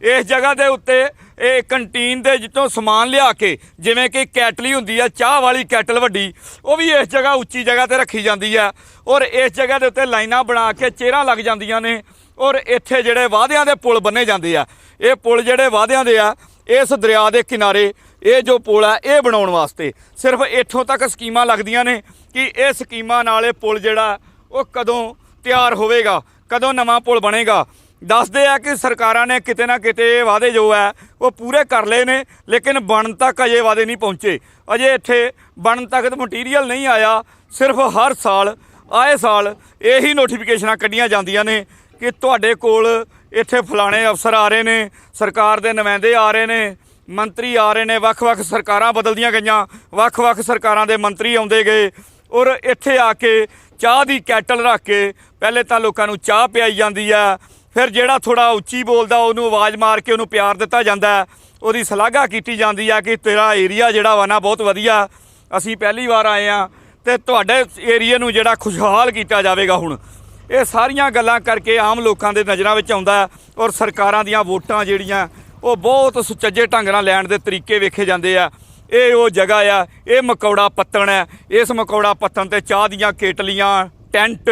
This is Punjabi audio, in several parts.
ਇਸ ਜਗ੍ਹਾ ਦੇ ਉੱਤੇ ਇਹ ਕੰਟੀਨ ਦੇ ਜਿੱਤੋਂ ਸਮਾਨ ਲਿਆ ਕੇ, ਜਿਵੇਂ ਕਿ ਕੈਟਲੀ ਹੁੰਦੀ ਆ, ਚਾਹ ਵਾਲੀ ਕੈਟਲ ਵੱਡੀ, ਉਹ ਵੀ ਇਸ ਜਗ੍ਹਾ ਉੱਚੀ ਜਗ੍ਹਾ ਤੇ ਰੱਖੀ ਜਾਂਦੀ ਆ। ਔਰ ਇਸ ਜਗ੍ਹਾ ਦੇ ਉੱਤੇ ਲਾਈਨਾਂ ਬਣਾ ਕੇ ਚੇਅਰਾਂ ਲੱਗ ਜਾਂਦੀਆਂ ਨੇ, ਔਰ ਇੱਥੇ ਜਿਹੜੇ ਵਾਅਦਿਆਂ ਦੇ ਪੁਲ ਬੰਨੇ ਜਾਂਦੇ ਆ। ਇਹ ਪੁਲ ਜਿਹੜੇ ਵਾਅਦਿਆਂ ਦੇ ਆ, ਇਸ ਦਰਿਆ ਦੇ ਕਿਨਾਰੇ ਇਹ ਜੋ ਪੁਲ ਆ, ਇਹ ਬਣਾਉਣ ਵਾਸਤੇ। ਸਿਰਫ ਇੱਥੋਂ ਤੱਕ ਸਕੀਮਾਂ ਲੱਗਦੀਆਂ ਨੇ ਕਿ ਇਹ ਸਕੀਮਾਂ ਨਾਲ ਇਹ ਪੁਲ ਜਿਹੜਾ, ਉਹ ਕਦੋਂ ਤਿਆਰ ਹੋਵੇਗਾ, ਕਦੋਂ ਨਵਾਂ ਪੁਲ ਬਣੇਗਾ। ਦੱਸਦੇ ਆ ਕਿ ਸਰਕਾਰਾਂ ਨੇ ਕਿਤੇ ਨਾ ਕਿਤੇ ਇਹ ਵਾਅਦੇ ਜੋ ਹੈ ਉਹ ਪੂਰੇ ਕਰ ਲਏ ਨੇ, ਲੇਕਿਨ ਬਣਨ ਤੱਕ ਅਜੇ ਵਾਅਦੇ ਨਹੀਂ ਪਹੁੰਚੇ। ਅਜੇ ਇੱਥੇ ਬਣਨ ਤੱਕ ਤਾਂ ਮਟੀਰੀਅਲ ਨਹੀਂ ਆਇਆ, ਸਿਰਫ ਹਰ ਸਾਲ, ਆਏ ਸਾਲ ਇਹੀ ਨੋਟੀਫਿਕੇਸ਼ਨਾਂ ਕੱਢੀਆਂ ਜਾਂਦੀਆਂ ਨੇ ਕਿ ਤੁਹਾਡੇ ਕੋਲ ਇੱਥੇ ਫਲਾਣੇ ਅਫਸਰ ਆ ਰਹੇ ਨੇ, ਸਰਕਾਰ ਦੇ ਨੁਮਾਇੰਦੇ ਆ ਰਹੇ ਨੇ ਮੰਤਰੀ ਆ ਰਹੇ ਨੇ, ਵੱਖ-ਵੱਖ ਸਰਕਾਰਾਂ ਬਦਲਦੀਆਂ ਗਈਆਂ, ਵੱਖ-ਵੱਖ ਸਰਕਾਰਾਂ ਦੇ ਮੰਤਰੀ ਆਉਂਦੇ ਗਏ ਔਰ ਇੱਥੇ ਆ ਕੇ ਚਾਹ ਦੀ ਕੈਟਲ ਰੱਖ ਕੇ ਪਹਿਲੇ ਤਾਂ ਲੋਕਾਂ ਨੂੰ ਚਾਹ ਪਿਆਈ ਜਾਂਦੀ ਆ ਫਿਰ ਜਿਹੜਾ ਥੋੜਾ ਉੱਚੀ ਬੋਲਦਾ ਉਹਨੂੰ ਆਵਾਜ਼ ਮਾਰ ਕੇ ਉਹਨੂੰ ਪਿਆਰ ਦਿੱਤਾ ਜਾਂਦਾ ਉਹਦੀ ਸ਼ਲਾਘਾ ਕੀਤੀ ਜਾਂਦੀ ਆ ਕਿ ਤੇਰਾ ਏਰੀਆ ਜਿਹੜਾ ਵਾ ਨਾ ਬਹੁਤ ਵਧੀਆ, ਅਸੀਂ ਪਹਿਲੀ ਵਾਰ ਆਏ ਆ ਤੇ ਤੁਹਾਡੇ ਏਰੀਆ ਨੂੰ ਜਿਹੜਾ ਖੁਸ਼ਹਾਲ ਕੀਤਾ ਜਾਵੇਗਾ ਹੁਣ। ਇਹ ਸਾਰੀਆਂ ਗੱਲਾਂ ਕਰਕੇ ਆਮ ਲੋਕਾਂ ਦੇ ਨਜ਼ਰਾਂ ਵਿੱਚ ਆਉਂਦਾ ਔਰ ਸਰਕਾਰਾਂ ਦੀਆਂ ਵੋਟਾਂ ਜਿਹੜੀਆਂ ਉਹ ਬਹੁਤ ਸੁਚੱਜੇ ਢੰਗ ਨਾਲ ਲੈਣ ਦੇ ਤਰੀਕੇ ਵੇਖੇ ਜਾਂਦੇ ਆ। ਇਹ ਉਹ ਜਗ੍ਹਾ ਆ, ਇਹ ਮਕੌੜਾ ਪੱਤਣ ਹੈ। ਇਸ ਮਕੌੜਾ ਪੱਤਣ ਤੇ ਚਾਹ ਦੀਆਂ ਕੇਟਲੀਆਂ, ਟੈਂਟ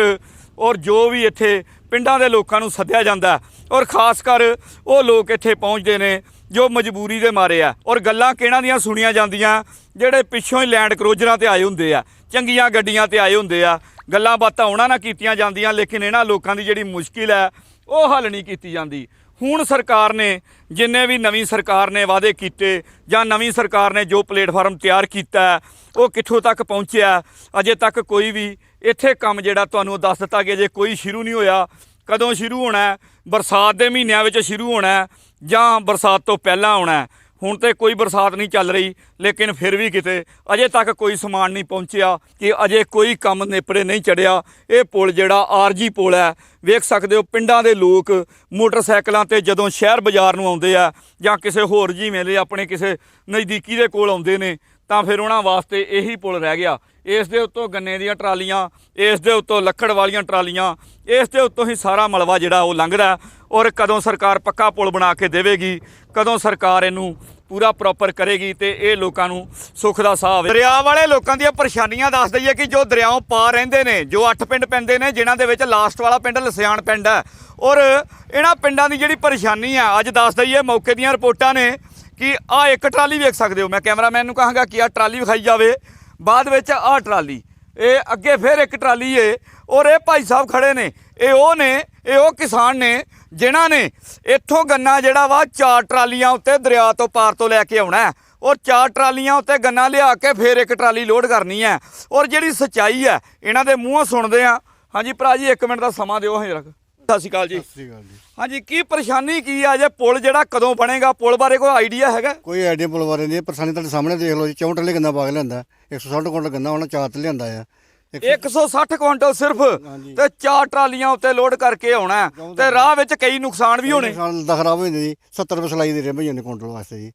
ਔਰ ਜੋ ਵੀ ਇੱਥੇ ਪਿੰਡਾਂ ਦੇ ਲੋਕਾਂ ਨੂੰ ਸੱਦਿਆ ਜਾਂਦਾ ਔਰ ਖਾਸ ਕਰ ਉਹ ਲੋਕ ਇੱਥੇ ਪਹੁੰਚਦੇ ਨੇ ਜੋ ਮਜਬੂਰੀ ਦੇ ਮਾਰੇ ਆ। ਔਰ ਗੱਲਾਂ ਕਿਹਨਾਂ ਦੀਆਂ ਸੁਣੀਆਂ ਜਾਂਦੀਆਂ, ਜਿਹੜੇ ਪਿੱਛੋਂ ਹੀ ਲੈਂਡ ਕਰੋਜਰਾਂ ਤੇ ਆਏ ਹੁੰਦੇ ਆ, ਚੰਗੀਆਂ ਗੱਡੀਆਂ ਤੇ ਆਏ ਹੁੰਦੇ ਆ। ਗੱਲਾਂ ਬਾਤਾਂ ਉਹਨਾਂ ਨਾਲ ਕੀਤੀਆਂ ਜਾਂਦੀਆਂ, ਲੇਕਿਨ ਇਹਨਾਂ ਲੋਕਾਂ ਦੀ ਜਿਹੜੀ ਮੁਸ਼ਕਿਲ ਹੈ, ਉਹ ਹੱਲ ਨਹੀਂ ਕੀਤੀ ਜਾਂਦੀ। ਹੁਣ ਸਰਕਾਰ ਨੇ ਜਿੰਨੇ ਵੀ ਨਵੀਂ ਸਰਕਾਰ ਨੇ ਵਾਅਦੇ ਕੀਤੇ ਜਾਂ ਨਵੀਂ ਸਰਕਾਰ ਨੇ ਜੋ ਪਲੇਟਫਾਰਮ ਤਿਆਰ ਕੀਤਾ ਉਹ ਕਿੱਥੋਂ ਤੱਕ ਪਹੁੰਚਿਆ ਅਜੇ ਤੱਕ ਕੋਈ ਵੀ ਇੱਥੇ ਕੰਮ ਜਿਹੜਾ ਤੁਹਾਨੂੰ ਦੱਸ ਦਿੱਤਾ ਗਿਆ, ਜੇ ਕੋਈ ਸ਼ੁਰੂ ਨਹੀਂ ਹੋਇਆ, ਕਦੋਂ ਸ਼ੁਰੂ ਹੋਣਾ ਬਰਸਾਤ ਦੇ ਮਹੀਨਿਆਂ ਵਿੱਚ ਸ਼ੁਰੂ ਹੋਣਾ ਜਾਂ ਬਰਸਾਤ ਤੋਂ ਪਹਿਲਾਂ ਆਉਣਾ ਹੁਣ ਤੇ ਕੋਈ ਬਰਸਾਤ ਨਹੀਂ ਚੱਲ ਰਹੀ, ਲੇਕਿਨ ਫਿਰ ਵੀ ਕਿਤੇ ਅਜੇ ਤੱਕ ਕੋਈ ਸਮਾਨ ਨਹੀਂ ਪਹੁੰਚਿਆ ਕਿ ਅਜੇ ਕੋਈ ਕੰਮ ਨੇਪਰੇ ਨਹੀਂ ਚੜਿਆ। ਇਹ ਪੁਲ ਜਿਹੜਾ ਆਰਜੀ ਪੁਲ ਹੈ, ਵੇਖ ਸਕਦੇ ਹੋ ਪਿੰਡਾਂ ਦੇ ਲੋਕ ਮੋਟਰਸਾਈਕਲਾਂ ਤੇ ਜਦੋਂ ਸ਼ਹਿਰ ਬਾਜ਼ਾਰ ਨੂੰ ਆਉਂਦੇ ਆ ਜਾਂ ਕਿਸੇ ਹੋਰ ਜੀ ਮੇਲੇ ਆਪਣੇ ਕਿਸੇ ਨਜ਼ਦੀਕੀ ਦੇ ਕੋਲ ਆਉਂਦੇ ਨੇ ਤਾਂ ਫਿਰ ਉਹਨਾਂ ਵਾਸਤੇ ਇਹੀ ਪੁਲ ਰਹਿ ਗਿਆ। ਇਸ ਦੇ ਉੱਤੋਂ ਗੰਨੇ ਦੀਆਂ ਟਰਾਲੀਆਂ, ਇਸ ਦੇ ਉੱਤੋਂ ਲੱਕੜ ਵਾਲੀਆਂ ਟਰਾਲੀਆਂ, ਇਸ ਦੇ ਉੱਤੋਂ ਹੀ ਸਾਰਾ ਮਲਵਾ ਜਿਹੜਾ ਉਹ ਲੰਘਦਾ ਔਰ ਕਦੋਂ ਸਰਕਾਰ ਪੱਕਾ ਪੁਲ ਬਣਾ ਕੇ ਦੇਵੇਗੀ, ਕਦੋਂ ਸਰਕਾਰ ਇਹਨੂੰ ਪੂਰਾ ਪ੍ਰੋਪਰ ਕਰੇਗੀ ਤੇ ਇਹ ਲੋਕਾਂ ਨੂੰ ਸੁੱਖ ਦਾ ਸਾਹ ਆਵੇ। ਦਰਿਆ ਵਾਲੇ ਲੋਕਾਂ ਦੀਆਂ ਪਰੇਸ਼ਾਨੀਆਂ ਦੱਸ ਦਈਏ ਕਿ ਜੋ ਦਰਿਆਓਂ ਪਾਰ ਰਹਿੰਦੇ ਨੇ, ਜੋ ਅੱਠ ਪਿੰਡ ਪੈਂਦੇ ਨੇ, ਜਿਨ੍ਹਾਂ ਦੇ ਵਿੱਚ ਲਾਸਟ ਵਾਲਾ ਪਿੰਡ ਲਸਿਆਣ ਪਿੰਡ ਹੈ ਔਰ ਇਹਨਾਂ ਪਿੰਡਾਂ ਦੀ ਜਿਹੜੀ ਪਰੇਸ਼ਾਨੀ ਆ ਅੱਜ ਦੱਸ ਦਈਏ ਮੌਕੇ ਦੀਆਂ ਰਿਪੋਰਟਾਂ ਨੇ ਕਿ ਆ ਇੱਕ ਟਰਾਲੀ ਵੇਖ ਸਕਦੇ ਹੋ। ਮੈਂ ਕੈਮਰਾਮੈਨ ਨੂੰ ਕਹਾਂਗਾ ਕਿ ਆ ਟਰਾਲੀ ਵਿਖਾਈ ਜਾਵੇ। ਬਾਅਦ ਵਿੱਚ ਆ ਟਰਾਲੀ, ਇਹ ਅੱਗੇ ਫਿਰ ਇੱਕ ਟਰਾਲੀ ਏ। ਔਰ ਇਹ ਭਾਈ ਸਾਹਿਬ ਖੜੇ ਨੇ। ਇਹ ਉਹ ਨੇ, ਇਹ ਉਹ ਕਿਸਾਨ ਨੇ, ਜਿਨ੍ਹਾਂ ਨੇ ਇੱਥੋਂ ਗੰਨਾ ਜਿਹੜਾ ਵਾ ਚਾਰ ਟਰਾਲੀਆਂ ਉੱਤੇ ਦਰਿਆ ਤੋਂ ਪਾਰ ਤੋਂ ਲੈ ਕੇ ਆਉਣਾ ਔਰ ਚਾਰ ਟਰਾਲੀਆਂ ਉੱਤੇ ਗੰਨਾ ਲਿਆ ਕੇ ਫਿਰ ਇੱਕ ਟਰਾਲੀ ਲੋਡ ਕਰਨੀ ਹੈ। ਔਰ ਜਿਹੜੀ ਸਚਾਈ ਹੈ, ਇਹਨਾਂ ਦੇ ਮੂੰਹੋਂ ਸੁਣਦੇ ਆ ਹਾਂਜੀ ਭਰਾ ਜੀ 1 ਮਿੰਟ ਦਾ ਸਮਾਂ ਦਿਓ ਹਾਂ ਜਰਾ ਸਤਿ ਸ਼੍ਰੀ ਅਕਾਲ ਜੀ। ਸ੍ਰੀ ਅਕਾਲ ਜੀ। ਹਾਂਜੀ ਕੀ ਪਰੇਸ਼ਾਨੀ ਕੀ ਆ ਜੇ ਪੁਲ ਜਿਹੜਾ ਕਦੋਂ ਬਣੇਗਾ? ਪੁਲ ਬਾਰੇ ਕੋਈ ਆਈਡੀਆ ਹੈਗਾ? ਕੋਈ ਆਈਡੀਆ ਪੁਲ ਬਾਰੇ ਨਹੀਂ ਪਰਸਾਨੀ ਤੁਹਾਡੇ ਸਾਹਮਣੇ ਦੇਖ ਲਓ ਜੀ। 64 ਲੈ ਗੰਦਾ ਬਾਗ ਲਿਆਂਦਾ। 160 ਕੁਇੰਟਲ ਗੰਦਾ ਉਹਨਾਂ ਚਾਰ ਤੇ ਲਿਆਂਦਾ ਆ। ਇੱਕ- 160 ਕੁਇੰਟਲ ਸਿਰਫ। ਤੇ ਚਾਰ ਟਰਾਲੀਆਂ ਉੱਤੇ ਲੋਡ ਕਰਕੇ ਆਉਣਾ। ਤੇ ਰਾਹ ਵਿੱਚ ਕਈ ਨੁਕਸਾਨ ਵੀ ਹੋਣੇ। ਸਾਲ ਦਾ ਖਰਾਬ ਹੋ ਜਾਂਦਾ ਜੀ। 70 ਰੁਪਏ ਸਲਾਈ ਦੇ ਰਹੇ ਭਈਆਂ ਨੇ ਕੁਇੰਟਲ ਵਾਸਤੇ ਜੀ।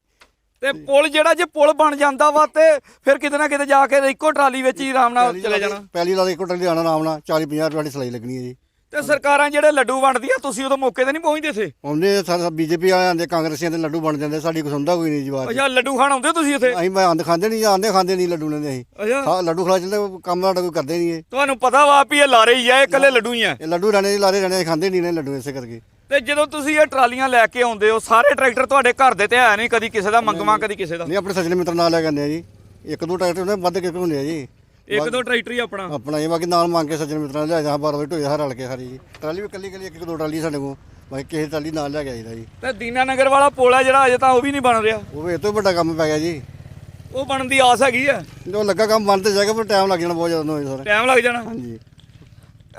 ਤੇ ਪੁਲ ਜਿਹੜਾ ਜੇ ਪੁਲ ਬਣ ਜਾਂਦਾ ਵਾ ਤੇ ਫਿਰ ਕਿਤੇ ਨਾ ਕਿਤੇ ਜਾ ਕੇ ਇੱਕੋ ਟਰਾਲੀ ਵਿੱਚ ਹੀ ਆਰਾਮ ਨਾਲ ਚਲੇ ਜਾਣਾ। ਪਹਿਲੀ ਲਾ ਦੇ ਇੱਕ ਕੁਇੰਟਲ ਆਣਾ ਆਰਾਮ ਨਾਲ 40 50 ਰੁਪਏ ਦੀ ਸਲਾਈ ਲੱਗਣੀ ਹੈ ਜੀ। ਤੇ ਸਰਕਾਰਾਂ ਜਿਹੜੇ ਲੱਡੂ ਵੰਡਦੀਆਂ ਤੁਸੀਂ ਉਦੋਂ ਮੌਕੇ ਤੇ ਨਹੀਂ ਪਹੁੰਚਦੇ ਇੱਥੇ? ਆਉਂਦੇ ਸਾਰਾ ਬੀਜੇਪੀ ਵਾਲੇ ਆਂਦੇ ਕਾਂਗਰਸੀਆਂ ਦੇ ਲੱਡੂ ਬਣ ਜਾਂਦੇ ਸਾਡੀ ਕੋਈ ਸੁਣਦਾ ਕੋਈ ਨਹੀਂ ਜੀ ਬਾਤ ਅੱਛਾ ਲੱਡੂ ਖਾਣ ਆਉਂਦੇ ਤੁਸੀਂ ਇੱਥੇ? ਅਸੀਂ ਮੈਂ ਆਂਦੇ ਖਾਂਦੇ ਨਹੀਂ ਆਂਦੇ ਖਾਂਦੇ ਨਹੀਂ ਲੱਡੂ ਲੈਂਦੇ ਅਸੀਂ। ਅੱਛਾ। ਹਾਂ ਲੱਡੂ ਖਲਾ ਚੱਲਦੇ ਕੰਮ ਸਾਡਾ ਕੋਈ ਕਰਦੇ ਨਹੀਂ ਇਹ। ਤੁਹਾਨੂੰ ਪਤਾ ਵਾ ਵੀ ਇਹ ਲਾਰੇ ਹੀ ਆ ਇਹ ਇਕੱਲੇ ਲੱਡੂ ਹੀ ਆ। ਇਹ ਲੱਡੂ ਰਹਿਣੇ ਲਾਰੇ ਰਹਿਣੇ ਖਾਂਦੇ ਨਹੀਂ ਨੇ ਲੱਡੂ ਇਸੇ ਕਰਕੇ। ਤੇ ਜਦੋਂ ਤੁਸੀਂ ਇਹ ਟਰਾਲੀਆਂ ਲੈ ਕੇ ਆਉਂਦੇ ਹੋ ਸਾਰੇ ਟਰੈਕਟਰ ਤੁਹਾਡੇ ਘਰ ਦੇ ਤੇ ਹੈ ਨਹੀਂ ਕਦੀ ਕਿਸੇ ਦਾ ਮੰਗਵਾ ਕਦੀ ਕਿਸੇ ਦਾ? ਨਹੀਂ ਆਪਣੇ ਸੱਜਣ ਮਿੱਤਰ ਨਾਲ ਲੈ ਕੇ ਆਉਂਦੇ ਆ ਜੀ। ਇੱਕ ਦੋ ਟਰੈਕਟਰ ਉਹਨੇ ਵੱਧ ਕੇ ਹੁੰਦੇ ਆ ਜੀ। ਇੱਕ ਦੋ ਟਰੈਕਟਰ ਹੀ ਆਪਣਾ। ਆਪਣਾ ਇਹ ਬਾਕੀ ਨਾਲ ਮੰਗ ਕੇ ਸੱਜਣ ਮਿੱਤਰਾਂ ਲੈ ਜਾ ਬਾਰ ਬਾਰ ਢੋਏ ਹਰ ਰਲ ਕੇ ਸਾਰੀ ਜੀ। ਟਰਾਲੀ ਵੀ ਕੱਲੀ ਕੱਲੀ ਇੱਕ ਇੱਕ ਦੋ ਟਰਾਲੀ ਸਾਡੇ ਕੋਲ। ਬਾਕੀ ਕਿਸੇ ਟਰਾਲੀ ਨਾਲ ਲੈ ਕੇ ਆਈਦਾ ਜੀ। ਤੇ ਦੀਨਾਨਗਰ ਵਾਲਾ ਪੁਲ ਆ ਜਿਹੜਾ ਅਜੇ ਤਾਂ ਉਹ ਵੀ ਨਹੀਂ ਬਣ ਰਿਹਾ। ਉਹ ਵੀ ਇਹ ਤੋਂ ਵੱਡਾ ਕੰਮ ਪੈ ਗਿਆ ਜੀ। ਉਹ ਬਣਨ ਦੀ ਆਸ ਹੈਗੀ ਆ। ਜੋ ਲੱਗਾ ਕੰਮ ਬੰਦ ਤੇ ਜਾਏਗਾ ਪਰ ਟਾਈਮ ਲੱਗ ਜਾਣਾ ਬਹੁਤ ਜ਼ਿਆਦਾ ਹੋਏ ਸਰ। ਟਾਈਮ ਲੱਗ ਜਾਣਾ। ਹਾਂਜੀ।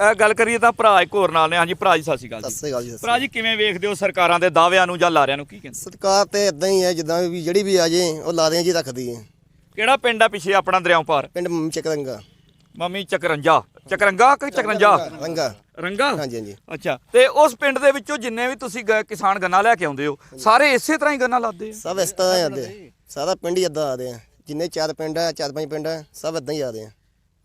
ਇਹ ਗੱਲ ਕਰੀਏ ਤਾਂ ਭਰਾ ਇੱਕ ਹੋਰ ਨਾਲ ਨੇ। ਹਾਂਜੀ ਭਰਾ ਜੀ ਸਤਿ ਸ਼੍ਰੀ ਅਕਾਲ ਸਤਿ ਜੀ ਸ੍ਰੀ ਅਕਾਲ ਜੀ ਭਰਾ ਜੀ ਕਿਵੇਂ ਵੇਖਦੇ ਹੋ ਸਰਕਾਰਾਂ ਦੇ ਦਾਅਵਿਆਂ ਨੂੰ ਜਾਂ ਲਾਰਿਆਂ ਨੂੰ ਕੀ ਕਹਿੰਦੇ। ਸਰਕਾਰ ਤੇ ਇਦਾਂ ਹੀ ਹੈ ਜਿੱਦਾਂ ਵੀ ਜਿਹੜੀ ਵੀ ਆ ਜੇ ਉਹ ਲਾਰਿਆਂ ਜੀ ਰੱਖਦੀ ਹੈ ਕਿਹੜਾ ਪਿੰਡ ਆ ਪਿੱਛੇ ਆਪਣਾ ਦਰਿਆਓਂ ਪਾਰ? ਪਿੰਡ ਮੰਮੀ ਚੱਕਰੰਗਾ। ਮੰਮੀ ਚੱਕਰੰਜਾ। ਚੱਕਰੰਗਾ ਕਿ ਚੱਕਰੰਜਾ? ਰੰਗਾ। ਰੰਗਾ? ਹਾਂਜੀ ਹਾਂਜੀ। ਅੱਛਾ ਤੇ ਉਸ ਪਿੰਡ ਦੇ ਵਿੱਚੋਂ ਜਿੰਨੇ ਵੀ ਤੁਸੀਂ ਗ- ਕਿਸਾਨ ਗੰਨਾ ਲੈ ਕੇ ਆਉਂਦੇ ਹੋ ਸਾਰੇ ਇਸੇ ਤਰ੍ਹਾਂ ਹੀ ਗੰਨਾ ਲਾਦੇ ਆ? ਸਭ ਇਸ ਤਰ੍ਹਾਂ ਹੀ ਆਦੇ ਸਾਰਾ ਪਿੰਡ ਹੀ ਏਦਾਂ ਆਦੇ ਆ। ਜਿੰਨੇ ਚਾਰ ਪਿੰਡ ਆ ਚਾਰ ਪੰਜ ਪਿੰਡ ਆ ਸਭ ਇਦਾਂ ਹੀ ਆ ਰਹੇ ਆ।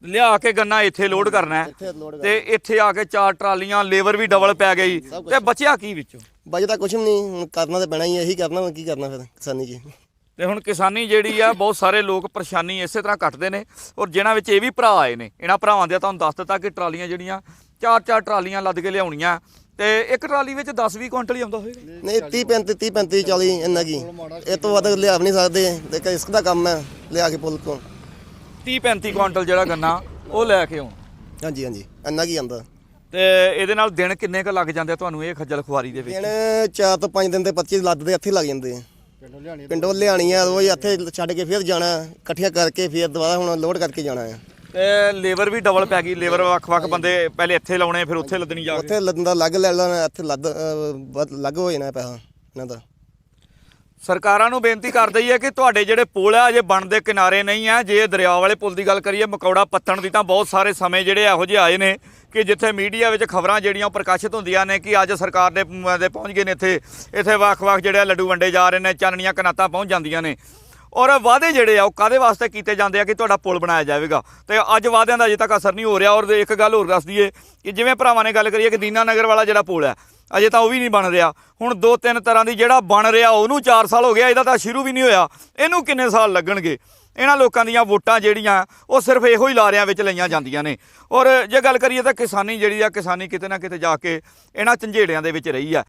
ਲਿਆ ਕੇ ਗੰਨਾ ਇੱਥੇ ਲੋਡ ਕਰਨਾ ਹੈ। ਇੱਥੇ ਲੋਡ ਤੇ ਇੱਥੇ ਆ ਕੇ ਚਾਰ ਟਰਾਲੀਆਂ ਲੇਬਰ ਵੀ ਡਬਲ ਪੈ ਗਈ। ਤੇ ਬਚਿਆ ਕੀ ਵਿੱਚੋਂ? ਬਜਦਾ ਕੁਛ ਵੀ ਨਹੀਂ ਹੁਣ ਕਰਨਾ ਤਾਂ ਪੈਣਾ ਹੀ ਆ, ਇਹੀ ਕਰਨਾ ਹੁਣ ਕੀ ਕਰਨਾ ਫਿਰ ਕਿਸਾਨੀ ਜੀ? ਤੇ ਹੁਣ ਕਿਸਾਨੀ ਜਿਹੜੀ ਆ ਬਹੁਤ ਸਾਰੇ ਲੋਕ ਪਰੇਸ਼ਾਨੀ ਇਸੇ ਤਰ੍ਹਾਂ ਕੱਟਦੇ ਨੇ ਔਰ ਜਿਨ੍ਹਾਂ ਵਿੱਚ ਇਹ ਵੀ ਭਰਾ ਆਏ ਨੇ। ਇਹਨਾਂ ਭਰਾਵਾਂ ਦੇ ਤੁਹਾਨੂੰ ਦੱਸ ਦਿੱਤਾ ਕਿ ਟਰਾਲੀਆਂ ਜਿਹੜੀਆਂ ਚਾਰ ਚਾਰ ਟਰਾਲੀਆਂ ਲੱਦ ਕੇ ਲਿਆਉਣੀਆਂ ਤੇ ਇੱਕ ਟਰਾਲੀ ਵਿੱਚ 10-20 ਕੁਇੰਟਲ ਹੀ ਆਉਂਦਾ ਹੋਵੇਗਾ ਨਹੀਂ 30 35 30 35 40 ਇੰਨਾ ਕੀ। ਇਹ ਤੋਂ ਵੱਧ ਲਿਆ ਵੀ ਨਹੀਂ ਸਕਦੇ। ਤੇ ਰਿਸਕ ਦਾ ਕੰਮ ਹੈ ਲਿਆ ਕੇ ਪੁੱਲ ਤੋਂ। 30-35 ਕੁਇੰਟਲ ਜਿਹੜਾ ਗੰਨਾ ਉਹ ਲੈ ਕੇ ਆਉਣ। ਹਾਂਜੀ ਹਾਂਜੀ ਇੰਨਾ ਕੀ ਆਂਦਾ ਤੇ ਇਹਦੇ ਨਾਲ ਦਿਨ ਕਿੰਨੇ ਕੁ ਲੱਗ ਜਾਂਦੇ ਤੁਹਾਨੂੰ ਇਹ ਖੱਜਲ ਖੁਆਰੀ ਦੇ ਵਿੱਚ? ਦਿਨ 4 ਤੋਂ 5 ਦਿਨ ਤੇ 25 ਲੱਦਦੇ ਇੱਥੇ ਲੱਗ ਜਾਂਦੇ ਆ। ਪਿੰਡੋਂ ਲਿਆਣੀ ਪਿੰਡੋਂ ਲਿਆਣੀ ਆ ਰੋਜ਼ ਇੱਥੇ ਛੱਡ ਕੇ ਫਿਰ ਜਾਣਾ ਇਕੱਠੀਆਂ ਕਰਕੇ ਫਿਰ ਦੁਬਾਰਾ ਹੁਣ ਲੋਡ ਕਰਕੇ ਜਾਣਾ ਆ। ਤੇ ਲੇਬਰ ਵੀ ਡਬਲ ਪੈ ਗਈ ਲੇਬਰ ਵੱਖ-ਵੱਖ ਬੰਦੇ ਪਹਿਲੇ ਇੱਥੇ ਲਾਉਣੇ ਫਿਰ ਉੱਥੇ ਲੱਦਣੀ ਜਾ ਕੇ। ਉੱਥੇ ਲੱਦਣ ਦਾ ਲੱਗ ਲੈ ਲੈਣਾ ਇੱਥੇ ਲੱਦ ਅਹ, ਵੱਧ ਲੱਗ ਹੋ ਜਾਣਾ ਪੈਸਾ ਇਹਨਾਂ ਦਾ। ਸਰਕਾਰਾਂ ਨੂੰ ਬੇਨਤੀ ਕਰ ਹੈ ਕਿ ਤੁਹਾਡੇ ਜਿਹੜੇ ਪੁਲ ਆ, ਅਜੇ ਬਣਦੇ ਕਿਨਾਰੇ ਨਹੀਂ ਆ। ਜੇ ਦਰਿਆ ਵਾਲੇ ਪੁਲ ਦੀ ਗੱਲ ਕਰੀਏ, ਮਕੌੜਾ ਪੱਤਣ ਦੀ ਤਾਂ ਬਹੁਤ ਸਾਰੇ ਸਮੇਂ ਜਿਹੜੇ ਇਹੋ ਜਿਹੇ ਆਏ ਨੇ ਕਿ ਜਿੱਥੇ ਮੀਡੀਆ ਵਿੱਚ ਖਬਰਾਂ ਜਿਹੜੀਆਂ ਉਹ ਪ੍ਰਕਾਸ਼ਿਤ ਹੁੰਦੀਆਂ ਨੇ ਕਿ ਅੱਜ ਸਰਕਾਰ ਦੇ ਪਹੁੰਚ ਗਏ ਨੇ ਇੱਥੇ। ਇੱਥੇ ਵੱਖ-ਵੱਖ ਜਿਹੜੇ ਲੱਡੂ ਵੰਡੇ ਜਾ ਰਹੇ ਨੇ, ਚਾਨਣੀਆਂ ਕਨਾਤਾਂ ਪਹੁੰਚ ਜਾਂਦੀਆਂ ਨੇ। ਔਰ ਵਾਅਦੇ ਜਿਹੜੇ ਆ, ਉਹ ਕਾਦੇ ਵਾਸਤੇ ਕੀਤੇ ਜਾਂਦੇ ਆ ਕਿ ਤੁਹਾਡਾ ਪੁਲ ਬਣਾਇਆ ਜਾਵੇਗਾ? ਤੇ ਅੱਜ ਵਾਅਦਿਆਂ ਦਾ ਅਜੇ ਤੱਕ ਅਸਰ ਨਹੀਂ ਹੋ ਰਿਹਾ, ਔਰ ਇੱਕ ਗੱਲ ਹੋਰ ਦੱਸ ਦਈਏ ਕਿ ਜਿਵੇਂ ਭਰਾਵਾਂ ਨੇ ਗੱਲ ਕਰੀਏ ਕਿ ਦੀਨਾ ਨਗਰ ਵਾਲਾ ਜਿਹੜਾ ਪੁਲ ਹੈ, ਅਜੇ ਤਾਂ ਉਹ ਵੀ ਨਹੀਂ ਬਣ ਰਿਹਾ। ਹੁਣ ਦੋ ਤਿੰਨ ਤਰ੍ਹਾਂ ਦੀ ਜਿਹੜਾ ਬਣ ਰਿਹਾ, ਉਹਨੂੰ 4 ਸਾਲ ਹੋ ਗਿਆ ਇਹਦਾ ਤਾਂ ਸ਼ੁਰੂ ਵੀ ਨਹੀਂ ਹੋਇਆ। ਇਹਨੂੰ ਕਿੰਨੇ ਸਾਲ ਲੱਗਣਗੇ? ਇਹਨਾਂ ਲੋਕਾਂ ਦੀਆਂ ਵੋਟਾਂ ਜਿਹੜੀਆਂ, ਉਹ ਸਿਰਫ ਇਹੋ ਹੀ ਲਾਰਿਆਂ ਵਿੱਚ ਲਈਆਂ ਜਾਂਦੀਆਂ ਨੇ। ਔਰ ਜੇ ਗੱਲ ਕਰੀਏ ਤਾਂ ਕਿਸਾਨੀ ਜਿਹੜੀ ਆ, ਕਿਸਾਨੀ ਕਿਤੇ ਨਾ ਕਿਤੇ ਜਾ ਕੇ ਇਹਨਾਂ ਝੰਝੇੜਿਆਂ ਦੇ ਵਿੱਚ ਰਹੀ ਆ।